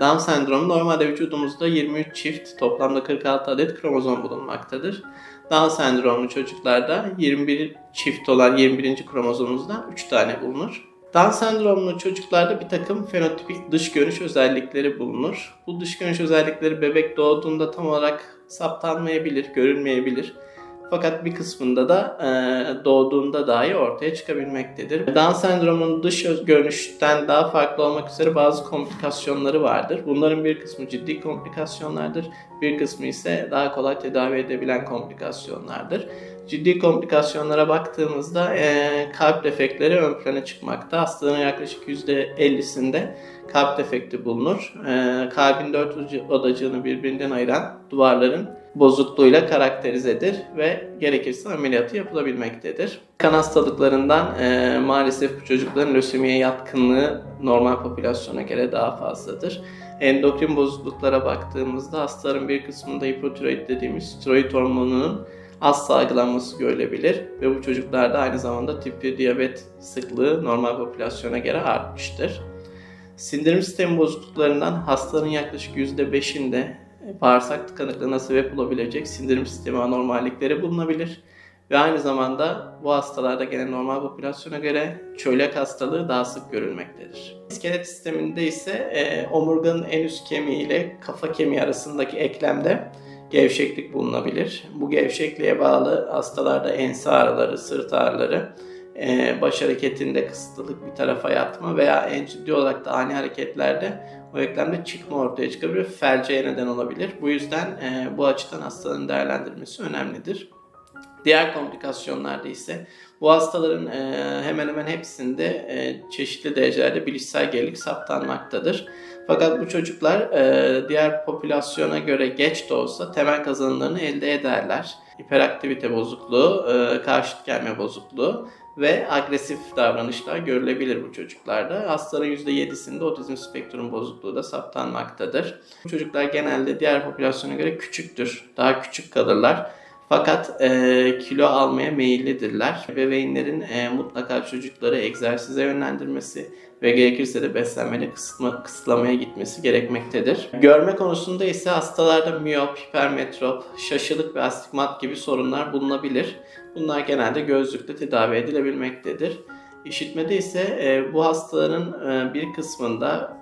Down sendromu normalde vücudumuzda 23 çift toplamda 46 adet kromozom bulunmaktadır. Down sendromlu çocuklarda 21 çift olan 21. kromozomumuzdan 3 tane bulunur. Down sendromlu çocuklarda bir takım fenotipik dış görünüş özellikleri bulunur. Bu dış görünüş özellikleri bebek doğduğunda tam olarak saptanmayabilir, görülmeyebilir. Fakat bir kısmında da e, doğduğunda dahi ortaya çıkabilmektedir. Down sendromunun dış görünüşten daha farklı olmak üzere bazı komplikasyonları vardır. Bunların bir kısmı ciddi komplikasyonlardır, bir kısmı ise daha kolay tedavi edebilen komplikasyonlardır. Ciddi komplikasyonlara baktığımızda e, kalp defekleri ön plana çıkmakta. Hastaların yaklaşık %50'sinde kalp defekti bulunur. E, kalbin dört odacığını birbirinden ayıran duvarların bozukluğuyla karakterizedir ve gerekirse ameliyatı yapılabilmektedir. Kan hastalıklarından e, maalesef bu çocukların lösemiye yatkınlığı normal popülasyona göre daha fazladır. Endokrin bozukluklara baktığımızda hastaların bir kısmında hipotiroid dediğimiz tiroid hormonunun az salgılanması görülebilir ve bu çocuklarda aynı zamanda tip 1 diyabet sıklığı normal popülasyona göre artmıştır. Sindirim sistemi bozukluklarından hastaların yaklaşık %5'inde bağırsak tıkanıklığına sebep olabilecek sindirim sistemi anormallikleri bulunabilir. Ve aynı zamanda bu hastalarda gene normal popülasyona göre çölyak hastalığı daha sık görülmektedir. İskelet sisteminde ise e, omurganın en üst kemiği ile kafa kemiği arasındaki eklemde gevşeklik bulunabilir. Bu gevşekliğe bağlı hastalarda ense ağrıları, sırt ağrıları, e, baş hareketinde kısıtlılık bir tarafa yatma veya en ciddi olarak da ani hareketlerde o eklemde çıkma ortaya çıkabilir. Felce neden olabilir. Bu yüzden e, bu açıdan hastaların değerlendirilmesi önemlidir. Diğer komplikasyonlarda ise bu hastaların e, hemen hemen hepsinde e, çeşitli derecelerde bilişsel gerilik saptanmaktadır. Fakat bu çocuklar e, diğer popülasyona göre geç de olsa temel kazanımlarını elde ederler. Hiperaktivite bozukluğu, e, karşıt gelme bozukluğu ve agresif davranışlar görülebilir bu çocuklarda. Hastaların %7'sinde otizm spektrum bozukluğu da saptanmaktadır. Bu çocuklar genelde diğer popülasyona göre küçüktür. Daha küçük kalırlar. Fakat e, kilo almaya meyillidirler. Bebeğinlerin e, mutlaka çocukları egzersize yönlendirmesi ve gerekirse de beslenmede kısıtma, kısıtlamaya gitmesi gerekmektedir. Görme konusunda ise hastalarda miyop, hipermetrop, şaşılık ve astigmat gibi sorunlar bulunabilir. Bunlar genelde gözlükle tedavi edilebilmektedir. İşitmede ise e, bu hastaların e, bir kısmında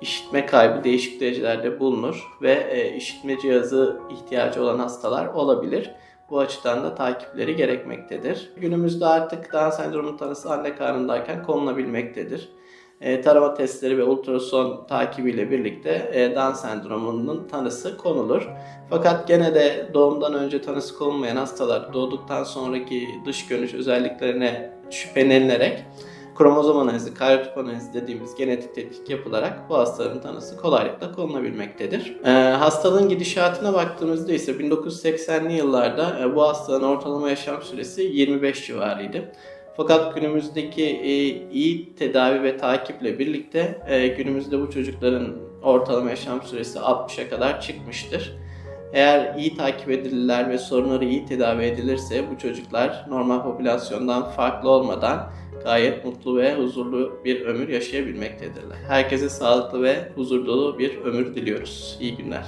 işitme kaybı değişik derecelerde bulunur ve e, işitme cihazı ihtiyacı olan hastalar olabilir. Bu açıdan da takipleri gerekmektedir. Günümüzde artık Down sendromu tanısı anne karnındayken konulabilmektedir. E, tarama testleri ve ultrason takibiyle birlikte e, Down sendromunun tanısı konulur. Fakat gene de doğumdan önce tanısı konulmayan hastalar doğduktan sonraki dış görünüş özelliklerine şüphelenilerek kromozom analizi, karyotip analizi dediğimiz genetik tetkik yapılarak bu hastaların tanısı kolaylıkla konulabilmektedir. Ee, hastalığın gidişatına baktığımızda ise 1980'li yıllarda e, bu hastalığın ortalama yaşam süresi 25 civarıydı. Fakat günümüzdeki e, iyi tedavi ve takiple birlikte e, günümüzde bu çocukların ortalama yaşam süresi 60'a kadar çıkmıştır. Eğer iyi takip edilirler ve sorunları iyi tedavi edilirse bu çocuklar normal popülasyondan farklı olmadan gayet mutlu ve huzurlu bir ömür yaşayabilmektedirler. Herkese sağlıklı ve huzur dolu bir ömür diliyoruz. İyi günler.